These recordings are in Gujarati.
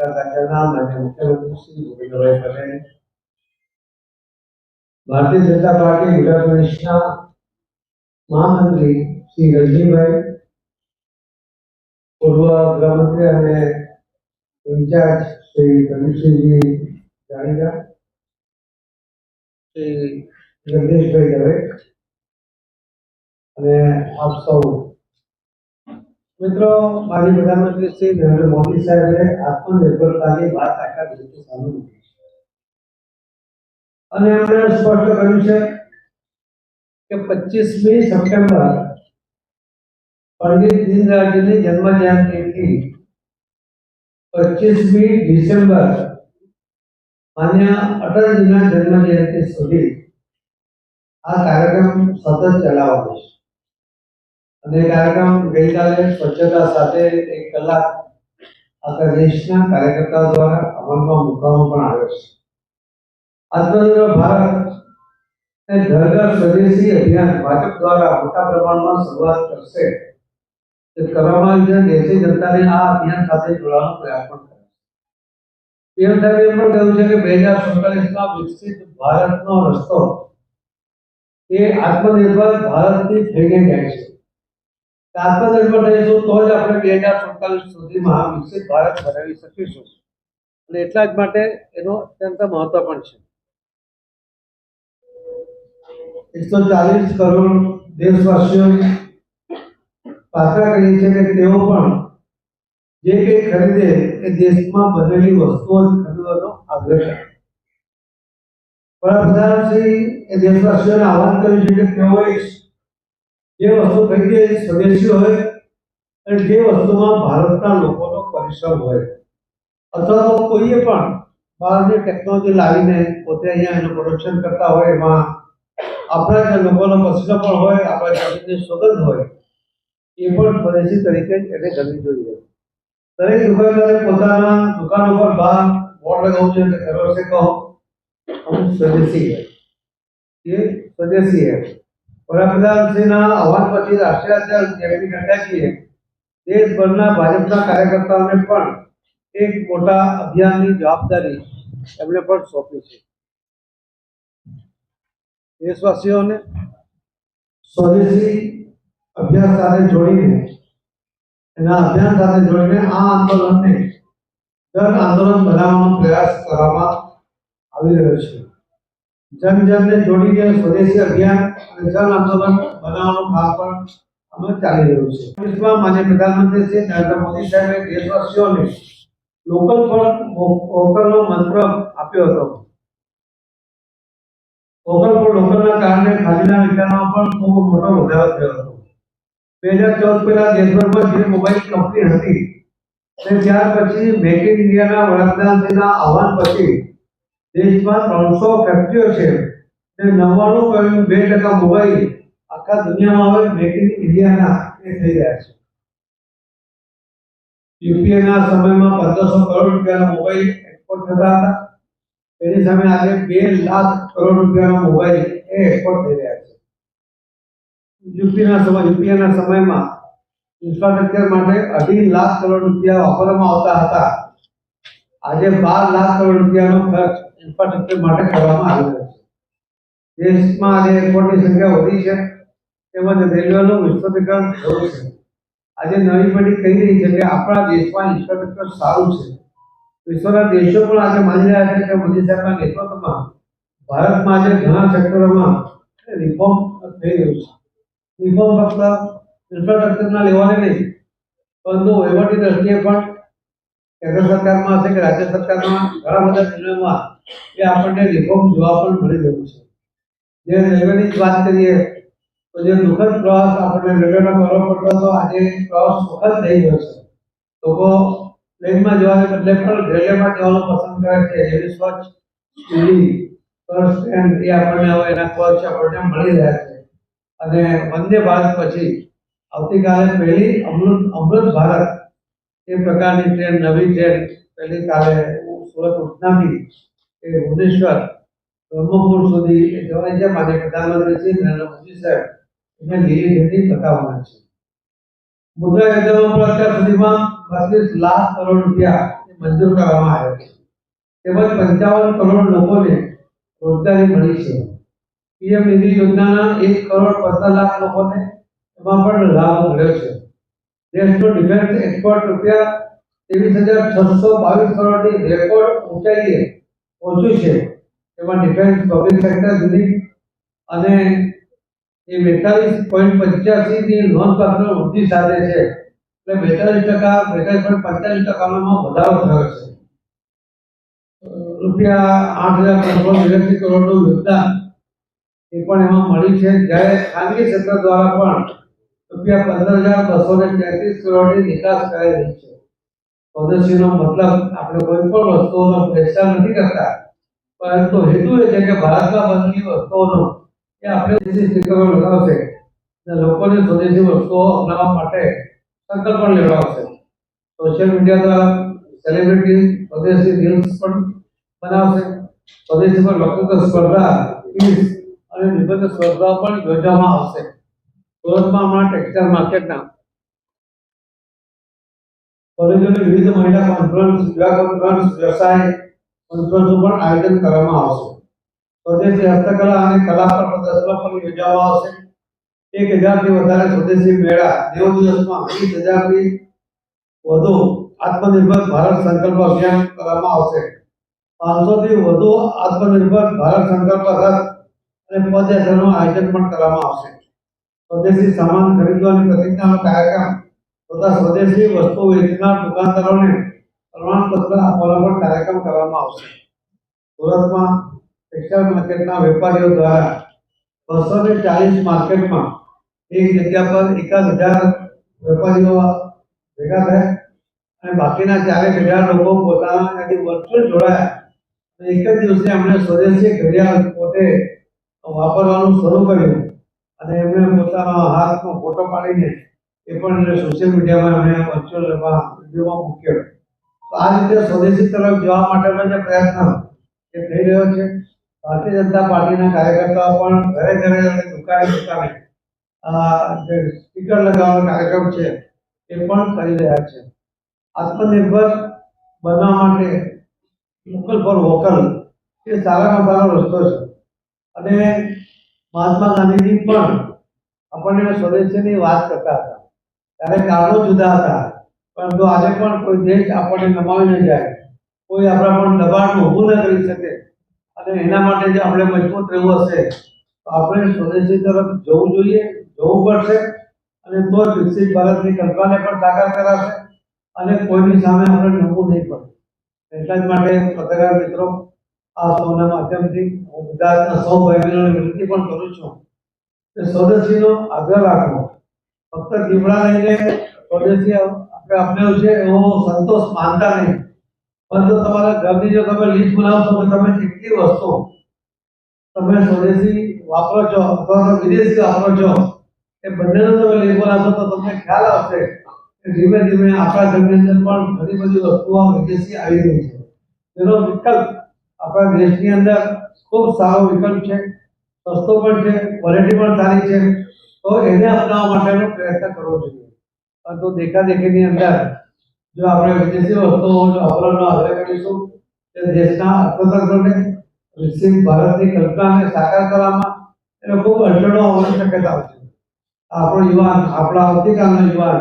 ગુજરાત રાજ્યના માન્ય મુખ્યમંત્રી શ્રી ભૂપેન્દ્રભાઈ પટેલ ભારતીય જનતા પાર્ટી ગુજરાત પ્રદેશના મહામંત્રી શ્રી રજનીભાઈ પૂર્વ ગૃહમંત્રી અને ઇન્ચાર્જ શ્રી પ્રદીપસિંહજી જાડેજા શ્રી જગદીશભાઈ દવે અને આપ સૌ મિત્રો મારી પ્રધાનમંત્રી શ્રી નરેન્દ્ર મોદી સાહેબે આત્મનિર્ભરતાની વાત આખા દેશની સામે મૂકી અને એમણે સ્પષ્ટ કર્યું છે કે પચીસમી સપ્ટેમ્બર પંડિત દીનદયાળજીની જન્મ જયંતિથી પચીસમી ડિસેમ્બર માન્ય અટલજીના જન્મ જયંતિ સુધી આ કાર્યક્રમ સતત ચલાવવાનો છે. અને એ કાર્યક્રમ ગઈકાલે સ્વચ્છતા સાથે એક કલાક આખા દેશના કાર્યકર્તાઓ દ્વારા અમલમાં મૂકવામાં પણ આવ્યો છે. આત્મનિર્ભર ભારત એ ઘર ઘર સ્વદેશી અભિયાન ભાજપ દ્વારા મોટા પ્રમાણમાં શરૂઆત કરશે તે કરવામાં આવી છે. દેશી જનતાને આ અભિયાન સાથે જોડવાનો પ્રયાસ પણ કરે છે. પીએમ સાહેબે એમ પણ કહ્યું છે કે બે હજાર સુડતાલીસમાં વિકસિત ભારતનો રસ્તો એ આત્મનિર્ભર ભારતથી થઈને જાય છે. આત્મનિર્ભર તો જ આપણે બે હજાર સુડતાલીસ સુધીમાં વિકસિત ભારત બનાવી શકીશું. અને એટલા જ માટે એનો અત્યંત મહત્વ પણ છે. એકસો ચાલીસ કરોડ દેશવાસીઓ પાત્ર કરીએ છે કે તેઓ પણ જે કંઈ ખરીદે એ દેશમાં બનેલી વસ્તુઓ જ ખરીદવાનો આગ્રહ કરે વડાપ્રધાન શ્રી એ દેશવાસીઓને આહવાન કર્યું છે કે તેઓએ જે વસ્તુ પ્રત્યે સ્વદેશી હોય અને જે વસ્તુમાં ભારતના લોકોનો પરિશ્રમ હોય. અથવા તો કોઈએ પણ બહારની ટેકનોલોજી લાવીને પોતે અહીંયા એનું પ્રોડક્શન કરતા હોય એમાં આપણા જે લોકોનો પસીનો પણ હોય, આપણા જે સુગંધ હોય, એ પણ સ્વદેશી તરીકે એને કરવી જોઈએ. દરેક દુકાનદારે પોતાના દુકાન ઉપર બહાર બોર્ડ લગાવવું છે કે ઘરો છે કહો? અમુક સ્વદેશી હે એ સ્વદેશી હે વડાપ્રધાનશ્રીના આહવાન પછી રાષ્ટ્રીય અધ્યક્ષ દેશભરના ભાજપના કાર્યકર્તાઓને પણ એક મોટા અભિયાનની જવાબદારી એમણે પણ સોંપી છે. દેશવાસીઓને સ્વદેશી અભ્યાસ સાથે જોડીને, એના અભિયાન સાથે જોડીને આ આંદોલનને જન આંદોલન બનાવવાનો પ્રયાસ કરવામાં આવી રહ્યો છે. જન જનને જોડીને સ્વદેશી અભિયાન અને જન આંદોલન બનાવવાનું કામ પણ અમે ચાલી રહ્યું છે દેશમાં માન્ય પ્રધાનમંત્રી શ્રી નરેન્દ્ર મોદી સાહેબે દેશવાસીઓને લોકલ ફોર વોકલનો મંત્ર આપ્યો હતો વોકલ ફોર લોકલના કારણે ખાદીના વેચાણમાં પણ ખૂબ મોટો વધારો થયો હતો। બે હજાર ચૌદ પહેલા દેશભરમાં જે મોબાઈલ કંપની હતી અને ત્યાર પછી મેક ઇન ઇન્ડિયાના વડાપ્રધાનશ્રીના આહવાન પછી દેશમાં ત્રણસો ફેક્ટરીઓ છે. અને નવ્વાણું પોઈન્ટ બે ટકા મોબાઈલ આખા દુનિયામાં હવે મેક ઇન ઇન્ડિયાના એ થઈ રહ્યા છે. યુપીએના સમયમાં પંદરસો કરોડ રૂપિયાના મોબાઈલ એક્સપોર્ટ થતા હતા. તેની સામે આજે બે લાખ કરોડ રૂપિયાના મોબાઈલ એ એક્સપોર્ટ થઈ રહ્યા છે. યુપીના સમય યુપીએના સમયમાં ઇન્ફ્રાસ્ટ્રક્ચર માટે અઢી લાખ કરોડ રૂપિયા વાપરવામાં આવતા હતા. આજે બાર લાખ કરોડ રૂપિયાનો ખર્ચ ઇન્ફ્રાસ્ટ્રક્ચર માટે કરવામાં આવી રહ્યો છે. દેશમાં આજે એરપોર્ટની સંખ્યા વધી છે, તેમજ રેલવેનું વિસ્તૃતીકરણ થયું છે. આજે નવી પેઢી કહી રહી છે કે આપણા દેશમાં ઇન્ફ્રાસ્ટ્રક્ચર સારું છે. વિશ્વના દેશો પણ આજે માની રહ્યા છે કે મોદી સાહેબના નેતૃત્વમાં, ભારતમાં આજે ઘણા સેક્ટરોમાં રિફોર્મ થઈ રહ્યું છે. રિફોર્મ ફક્ત ઇન્ફ્રાસ્ટ્રક્ચરના લેવાને નહીં, પરંતુ વહીવટી દ્રષ્ટિએ પણ કેન્દ્ર સરકારમાં હશે કે રાજ્ય સરકારમાં ઘણા બધા નિર્ણયોમાં એ આપણને રિફોર્મ જોવા પણ મળી રહ્યું છે. જે રેલવેની જ વાત કરીએ, તો જે દુઃખદ પ્રવાસ આપણને રેલવેનો કરવો પડતો હતો, આજે પ્રવાસ સુખદ થઈ ગયો છે. લોકો પ્લેનમાં જવાને બદલે પણ રેલવેમાં જવાનું પસંદ કરે છે. જેવી સ્વચ્છ સ્પીડી ફર્સ્ટ એન્ડ એ આપણને હવે એના કોચ આપણને મળી રહ્યા છે. અને વંદે ભારત પછી આવતીકાલે પહેલી અમૃત અમૃત ભારત એ પ્રકારની ટ્રેન નવી ટ્રેન પહેલી કાલે સુરત ઉધનાથી એ ભુવનેશ્વર, બ્રહ્મપુર સુધી જવાની છે. માટે પ્રધાનમંત્રી શ્રી નરેન્દ્ર મોદી સાહેબ એને લીલી ઝંડી બતાવવાના છે. મુદ્રા યોજના પણ અત્યાર સુધીમાં બત્રીસ લાખ કરોડ રૂપિયા મંજૂર કરવામાં આવ્યો છે. તેમજ પંચાવન કરોડ લોકોને રોજગારી મળી છે. પીએમ નિધિ યોજનાના એક કરોડ પચાસ લાખ લોકોને એમાં પણ લાભ મળ્યો છે. દેશનો ડિફેન્સ એક્સપોર્ટ રૂપિયા ત્રેવીસ હજાર છસો બાવીસ કરોડની રેકોર્ડ ઊંચાઈએ પહોંચ્યું છે. એમાં ડિફેન્સ પબ્લિક સેક્ટર યુનિટ અને એ બેતાલીસ પોઈન્ટ પંચ્યાસીની નોંધપાત્ર વૃદ્ધિ સાથે છે. એટલે બેતાલીસ ટકા, બેતાલીસ પોઈન્ટ પંચાલીસ ટકામાં વધારો થયો છે. રૂપિયા આઠ હજાર ત્રણસો નિરાસી કરોડનું યોગદાન એ પણ એમાં મળ્યું છે. જ્યારે ખાનગી ક્ષેત્ર દ્વારા પણ રૂપિયા પંદર હજાર બસો ને તેત્રીસ કરોડની નિકાસ કરાઈ રહી છે સ્વદેશીનો મતલબ આપણે કોઈ પણ વસ્તુઓનો પ્રેશર નથી કરતા, પરંતુ હેતુ એ છે કે ભારતમાં બનેલી વસ્તુઓનો એ આપણે દેશી સ્ટીકરો લગાવશે અને લોકોને સ્વદેશી વસ્તુઓ અપનાવવા માટે સંકલ્પ પણ લેવડાવશે સોશિયલ મીડિયા દ્વારા સેલિબ્રિટી સ્વદેશી રીલ્સ પણ બનાવશે, સ્વદેશી પર વક્તૃત્વ સ્પર્ધા ક્વિઝ અને નિબંધ સ્પર્ધાઓ પણ યોજવામાં આવશે. સુરતમાં હમણાં ટેક્સટાઇલ માર્કેટના કોલેજોની વિવિધ મહિલા કોન્ફરન્સ યુવા કોન્ફરન્સ વ્યવસાય કોન્ફરન્સનું પણ આયોજન કરવામાં આવશે. સ્વદેશી હસ્તકલા અને કલા પર પ્રદર્શનો પણ યોજવામાં આવશે. એક હજારથી વધારે સ્વદેશી મેળા નેવું દિવસમાં વીસ હજારથી વધુ આત્મનિર્ભર ભારત સંકલ્પ અભિયાન કરવામાં આવશે. પાંચસો થી વધુ આત્મનિર્ભર ભારત સંકલ્પ રથ અને પદયાત્રાનું આયોજન પણ કરવામાં આવશે. સ્વદેશી સામાન ખરીદવાની પ્રતિજ્ઞાનો કાર્યક્રમ તથા સ્વદેશી વસ્તુ વેચનાર દુકાનદારોને પ્રમાણપત્ર આપવાનો પણ કાર્યક્રમ કરવામાં આવશે. સુરતમાં ટેક્સટાઇલ માર્કેટના વેપારીઓ દ્વારા બસો ને ચાલીસ માર્કેટમાં એક જગ્યા પર એકાદ હજાર વેપારીઓ ભેગા થયા અને બાકીના ચારેક હજાર લોકો પોતાના ત્યાંથી વર્ચ્યુઅલ જોડાયા. એક જ દિવસે એમણે સ્વદેશી ઘડિયાળ પોતે વાપરવાનું શરૂ કર્યું. અને એમણે પોતાનો હાથનો ફોટો પાડીને એ પણ સોશિયલ મીડિયામાં એમણે વર્ચ્યુઅલ વિડીયોમાં મૂક્યો. તો આ રીતે સ્વદેશી તરફ જવા માટેનો જે પ્રયત્ન એ થઈ રહ્યો છે. ભારતીય જનતા પાર્ટીના કાર્યકર્તાઓ પણ ઘરે ઘરે દુકાને દુકાને જે સ્ટીકર લગાવવાનો કાર્યક્રમ છે એ પણ કરી રહ્યા છે. આત્મનિર્ભર બનવા માટે લોકલ ફોર વોકલ એ સારામાં સારો રસ્તો છે. અને મહાત્મા ગાંધીજી પણ આપણને સ્વદેશીની વાત કરતા હતા. ત્યારે કારણો જુદા હતા. પરંતુ આજે પણ કોઈ દેશ આપણને નમાવી જાય, કોઈ આપણા પણ દબાણ ઊભું ન કરી શકે, અને એના માટે જે આપણે મજબૂત રહેવું હશે, તો આપણે સ્વદેશી તરફ જવું જોઈએ, જવું પડશે, અને તો જ વિકસિત ભારતની કલ્પનાને પણ સાકાર કરાશે, અને કોઈની સામે આપણે નમવું નહીં પડે. એટલા જ માટે પત્રકાર મિત્રો, આ સૌના માધ્યમથી ગુજરાતના સૌ ભાઈ વિનંતી પણ કરું છું કે સ્વદેશીનો આગ્રહ રાખવો ફક્ત દીવડા લઈને સ્વદેશી આપણે અપનાવ્યું છે, એવો સંતોષ માનતા નહીં. પરંતુ તમારા ઘરની જો તમે લીસ્ટ બનાવશો તો તમે કેટલી વસ્તુ તમે સ્વદેશી વાપરો છો અથવા વિદેશી વાપરો છો, એ બંનેનો તમે લેબલ બનાવશો તો તમને ખ્યાલ આવશે કે ધીમે ધીમે આપણા ઘરની અંદર પણ ઘણી બધી વસ્તુઓ વિદેશી આવી રહી છે. તેનો વિકલ્પ આપણા દેશની અંદર ખૂબ સારો વિકલ્પ છે, સસ્તો પણ છે ક્વોલિટી પણ સારી છે. તો એને અપનાવવા માટેનો પ્રયત્ન કરવો જોઈએ. પરંતુ દેખાદેખીની અંદર જો આપણે વિદેશી વસ્તુઓ જો આગળ કરીશું, તો દેશના અર્થતંત્રને વિકસિત ભારતની કલ્પનાને સાકાર કરવામાં એને ખૂબ અડચણો આવવાની શક્યતાઓ છે. આપણો યુવાન, આપણા આવતીકાલનો યુવાન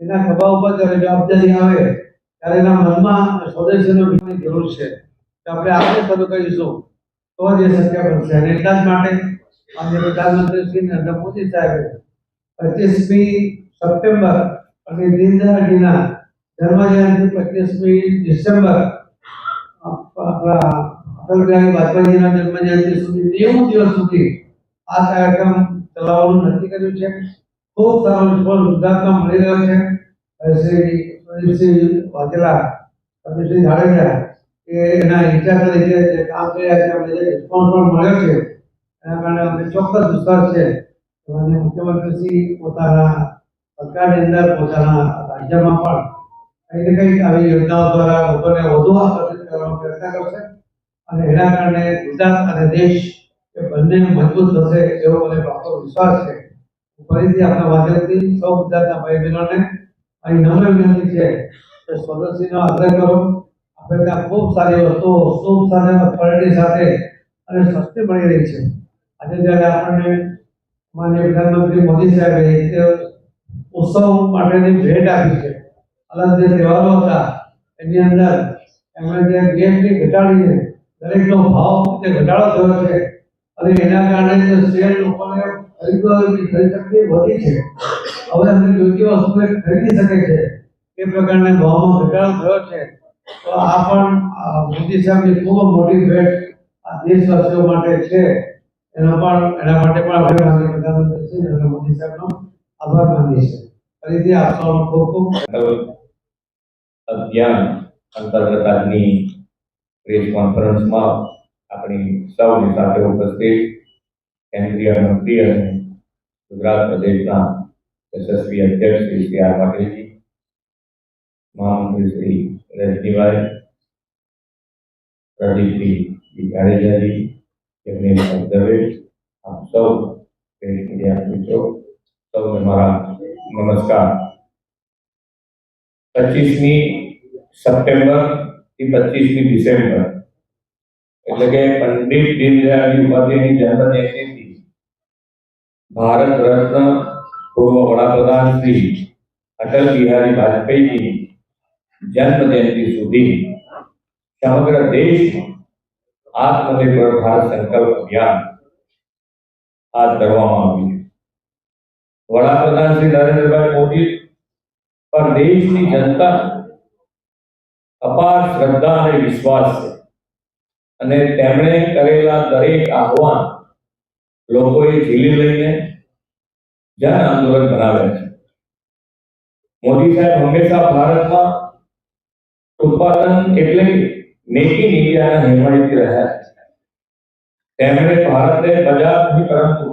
એના ખભા ઉપર જ્યારે જવાબદારી આવે, ત્યારે એના મનમાં સ્વદેશીનો જરૂર છે. આપણે આપણે શરૂ કરીશું. તો જ એ શક્ય બનશે અને એટલા જ માટે માન્ય પ્રધાનમંત્રી શ્રી નરેન્દ્ર મોદી સાહેબે પચીસમી સપ્ટેમ્બર અને દીનદયાળજીના જન્મજયંતિ પચીસમી ડિસેમ્બર આપણા અટલ બિહારી વાજપેયીજીના જન્મજયંતિ સુધી નેવું દિવસ સુધી આ કાર્યક્રમ ચલાવવાનું નક્કી કર્યું છે. ખૂબ સારો રિસ્પોન્સ ગુજરાતમાં મળી રહ્યો છે. શ્રી પ્રદીપસિંહ વાઘેલા પ્રદીપસિંહ જાડેજા એના ઇન્ચાર્જ તરીકે જે કામ કર્યા છે, આપણે જે રિસ્પોન્સ પણ મળ્યો છે, એના કારણે અમને ચોક્કસ વિશ્વાસ છે. અને મુખ્યમંત્રીશ્રી પોતાના સરકારની અંદર, પોતાના રાજ્યમાં પણ કંઈક ને કંઈક આવી યોજનાઓ દ્વારા લોકોને વધુ આકર્ષિત કરવાનો પ્રયત્ન કરશે. અને એના કારણે ગુજરાત અને દેશ એ બંને મજબૂત થશે એવો મને પાકો વિશ્વાસ છે. ફરીથી આપણા માધ્યમથી સૌ ગુજરાતના ભાઈ બહેનોને અહીં નમ્ર વિનંતી છે કે સ્વદેશીનો આગ્રહ કરો આપણે ત્યાં ખૂબ સારી વસ્તુઓ, શુભ સાથે ક્વોલિટી સાથે અને સસ્તી મળી રહી છે. આજે જ્યારે આપણને માનનીય પ્રધાનમંત્રી મોદી સાહેબે એક ઉત્સવ માટેની ભેટ આપી છે, અલગ જે તહેવારો હતા, એની અંદર એમણે જે ગેસની ઘટાડીને દરેકનો ભાવ જે ઘટાડો થયો છે અને એના કારણે જે શેર લોકોને ખરીદવાની ખરીદ વધી છે. હવે એમને યોગ્ય વસ્તુને ખરીદી શકે છે એ પ્રકારના ભાવમાં ઘટાડો થયો છે. તો આ પણ મોદી સાહેબની ખૂબ મોટી ભેટ આ દેશવાસીઓ માટે છે. એનો પણ, એના માટે પણ આપણે માનનીય પ્રધાનમંત્રી નરેન્દ્ર મોદી સાહેબનો આભાર માનીએ છીએ. ફરીથી આપ સૌનો ખૂબ ખૂબ અભિયાન અંતર્ગત આજની પ્રેસ કોન્ફરન્સમાં આપણી સૌની સાથે ઉપસ્થિત કેન્દ્રીય મંત્રી અને ગુજરાત પ્રદેશના યશસ્વી અધ્યક્ષ શ્રી સી આર પાટીલજી, મહામંત્રી શ્રી રજનીભાઈ પ્રદીપજી જી જાડેજાજી યજ્ઞેશ દવે આપ સૌ પ્રેસ મીડિયા મિત્રો સૌને મારા નમસ્કાર પચીસમી સપ્ટેમ્બરથી પચીસમી ડિસેમ્બર એટલે કે પંડિત દીનદયાળજી ઉપાધ્યાયની જન્મ જયંતિથી ભારત રત્ન પૂર્વ વડાપ્રધાન શ્રી અટલ બિહારી વાજપેયીની જન્મ જયંતિ સુધી સમગ્ર દેશમાં આત્મનિર્ભર ભારત સંકલ્પ અભિયાન હાથ ધરવામાં આવ્યું વડાપ્રધાન શ્રી નરેન્દ્રભાઈ મોદી પર દેશની જનતા અપાર શ્રદ્ધા અને વિશ્વાસ છે અને તેમણે કરેલા દરેક આહવાન લોકોએ ઝીલી લઈને જન આંદોલન બનાવ્યા છે. મોદી સાહેબ હંમેશા ભારતમાં ઉત્પાદન એટલે ઇન ઇન્ડિયાના હિમાયતી રહ્યા તેમણે ભારતને બજાર નહીં, પરંતુ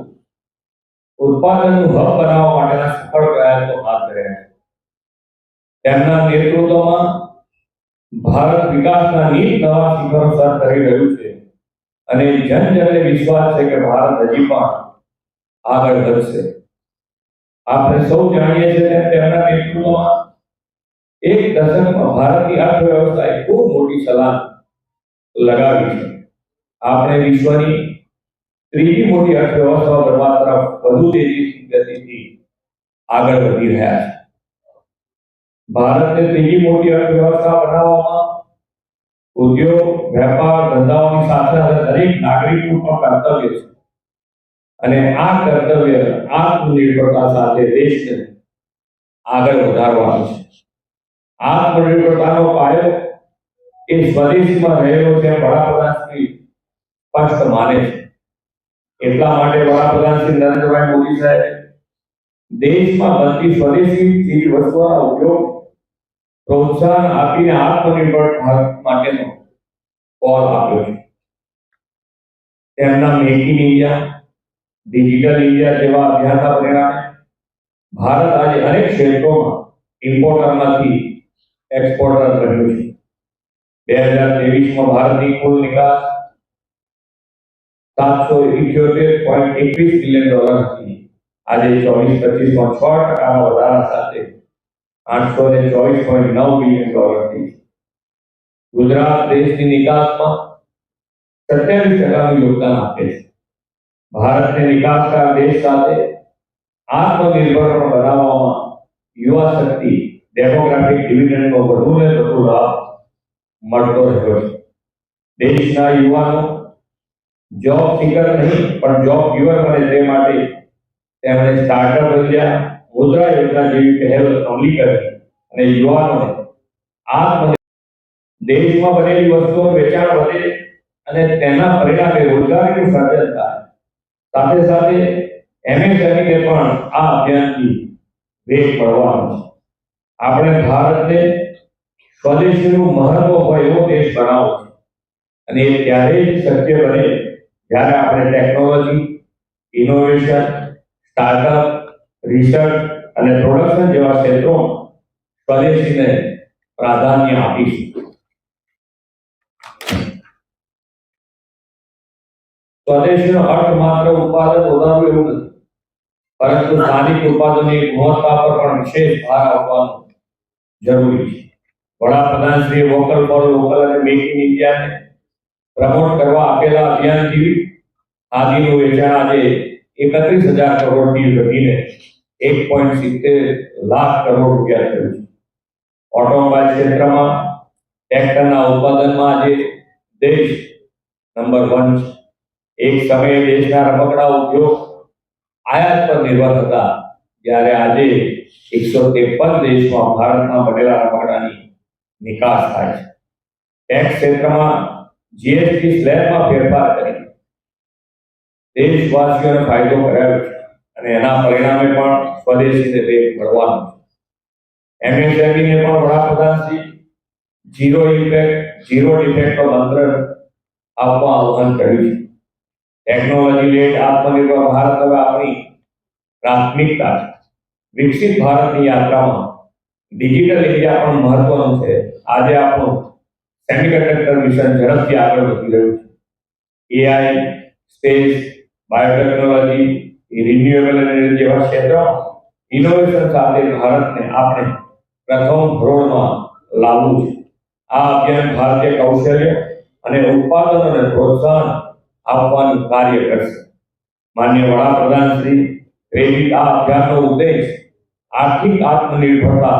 ઉત્પાદનનું હબ બનાવવા માટેના સફળ પ્રયાસો હાથ ધર્યા તેમના નેતૃત્વમાં ભારત વિકાસના નીત નવા શિખરો સર કરી રહ્યું છે અને જન જનને વિશ્વાસ છે કે ભારત હજી પણ આગળ વધશે. આપણે સૌ જાણીએ છીએ તેમના નેતૃત્વમાં એક દશકમાં ભારતની અર્થવ્યવસ્થાએ ખૂબ મોટી છલાંગ લગાવી છે. આપણે વિશ્વની ત્રીજી મોટી અર્થવ્યવસ્થા બનવા તરફ વધુ તેજી ગતિથી આગળ વધી રહ્યા છે. ભારતને ત્રીજી મોટી અર્થવ્યવસ્થા બનાવવામાં ઉદ્યોગ, વેપાર, ધંધાઓની સાથે સાથે દરેક નાગરિકનું પણ કર્તવ્ય છે. અને આ કર્તવ્ય આત્મનિર્ભરતા સાથે દેશને આગળ વધારવાનું છે. આત્મનિર્ભરતાનો પાયો એ સ્વદેશીમાં રહેલો છે એમ વડાપ્રધાન શ્રી સ્પષ્ટ માને છે એટલા માટે વડાપ્રધાન શ્રી નરેન્દ્રભાઈ મોદી સાહેબ દેશમાં બનતી સ્વદેશી ચીજ વસ્તુઓના ઉપયોગ પ્રોત્સાહન આપીને આત્મનિર્ભર ભારત માટેનો કોલ આપ્યો છે તેમના make in India digital India જેવા અભિયાનના પરિણામે ભારત આજે અનેક ક્ષેત્રોમાં ઇમ્પોર્ટરમાંથી એક્સપોર્ટર બન્યું છે બે હજાર ત્રેવીસમાં ભારતની કુલ નિકાસ સાતસો ઇઠ્યોતેર પોઈન્ટ એકવીસ બિલિયન ડોલર હતી આજે ચોવીસ પચીસમાં છ ટકાના વધારા સાથે આઠસો ને ચોવીસ પોઈન્ટ નવ બિલિયન ડોલર થઈ ગુજરાત દેશની નિકાસમાં સત્યાવીસ ટકાનું યોગદાન આપે છે ભારતને નિકાસકાર દેશ સાથે આત્મનિર્ભર પણ બનાવવામાં યુવા શક્તિ ડેમોગ્રાફિક ડિવિડન્ડનો વધુ ને વધુ લાભ મળતો રહ્યો છે. દેશના યુવાનો જોબ સિકર નહીં, પણ જોબ ગીવર બને તે માટે તેમણે સ્ટાર્ટઅપ ઇન્ડિયા મુદ્રા યોજના જેવી પહેલ અમલી કરી અને યુવાનોને આત્મ દેશમાં બનેલી વસ્તુઓ વેચાણ વધે અને તેના પરિણામે રોજગારીનું સર્જન થાય સાથે સાથે એમએસએમઈને પણ આ અભિયાનથી વેગ મળવાનો છે. આપણે ભારતને સ્વદેશીનું મહત્વ હોય એવો દેશ બનાવવો છે. અને એ ત્યારે જ શક્ય બને જ્યારે આપણે ટેકનોલોજી ઇનોવેશન સ્ટાર્ટઅપ રિસર્ચ અને પ્રોડક્શન જેવા ક્ષેત્રોમાં સ્વદેશીને પ્રાધાન્ય આપીશું. સ્વદેશીનો અર્થ માત્ર ઉત્પાદન વધારવું એવું નથી. પરંતુ સ્થાનિક ઉત્પાદનની ગુણવત્તા પર પણ વિશેષ ભાર આપવાનો જરૂરી છે વડાપ્રધાન શ્રી વોકલ ફોર લોકલ અને મેક ઇન ઇન્ડિયાને પ્રમોટ કરવા આપેલા અભિયાનથી આદિનું વેચાણ આજે એકત્રીસ હજાર કરોડથી ઘટીને એક પોઈન્ટ સિત્તેર લાખ કરોડ રૂપિયા થયું છે ઓટોમોબાઈલ ક્ષેત્રમાં ટ્રેક્ટરના ઉત્પાદનમાં આજે દેશ નંબર વન છે એક સમયે દેશના રમકડા ઉદ્યોગ આયાત પર નિર્ભર હતા જ્યારે આજે એકસો ત્રેપન દેશમાં ભારતમાં બનેલા રમકડાની નિકાસ થાય છે. ટેક્સ ક્ષેત્રમાં જીએસટી સ્લેબમાં ફેરફાર કરી દેશવાસીઓને ફાયદો કરાયો છે અને એના પરિણામે પણ સ્વદેશીને વેગ મળવાનો છે. એમએસએમઈ ને પણ વડાપ્રધાન શ્રી ઝીરો ઇફેક્ટ ઝીરો ડિફેક્ટનો મંત્ર આપવા આહ્વાન કર્યું છે. ટેકનોલોજી લેડ આત્મનિર્ભર ભારત હવે આપણી પ્રાથમિકતા છે. વિકસિત ભારતની યાત્રામાં ડિજિટલ ઇન્ડિયા પણ મહત્વનું છે. આજે આપણું સેમિકન્ડક્ટર મિશન ઝડપથી આગળ વધી રહ્યું છે. AI space biotechnology renewable energy જેવા ક્ષેત્રમાં ઇનોવેશન સાથે ભારતને આપણે પ્રથમ ધોરણમાં લાવવું છે. આ અભિયાન ભારતીય કૌશલ્ય અને ઉત્પાદનોને પ્રોત્સાહન આપવાનું કાર્ય કરશે. માન્ય વડાપ્રધાન શ્રી પ્રેરિત આ અભિયાનનો ઉદ્દેશ આર્થિક આત્મનિર્ભરતા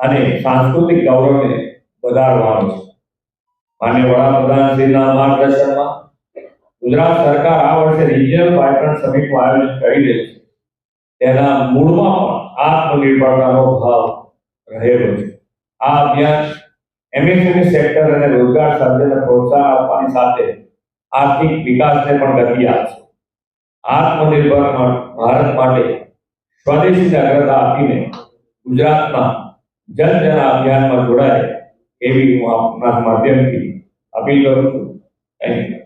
અને સાંસ્કૃતિક ગૌરવને વધારવાનો છે. માન્ય વડાપ્રધાનશ્રીના માર્ગદર્શનમાં ગુજરાત સરકાર આ વર્ષે રિજિયનલ વાઇબ્રન્ટ સમિટનું આયોજન કરી રહી છે. તેના મૂળમાં પણ આત્મનિર્ભરતાનો ભાવ રહેલો છે. આ અભિયાન એમએસએમઈ સેક્ટર અને રોજગાર સર્જનને પ્રોત્સાહન આપવાની સાથે આર્થિક વિકાસને પણ ગતિ આપશે આત્મનિર્ભર ભારત માટે સ્વદેશીને જાગ્રતા આપીને ગુજરાતમાં જન જન અભિયાનમાં જોડાય એવી હું આપના માધ્યમથી અપીલ કરું છું. Thank you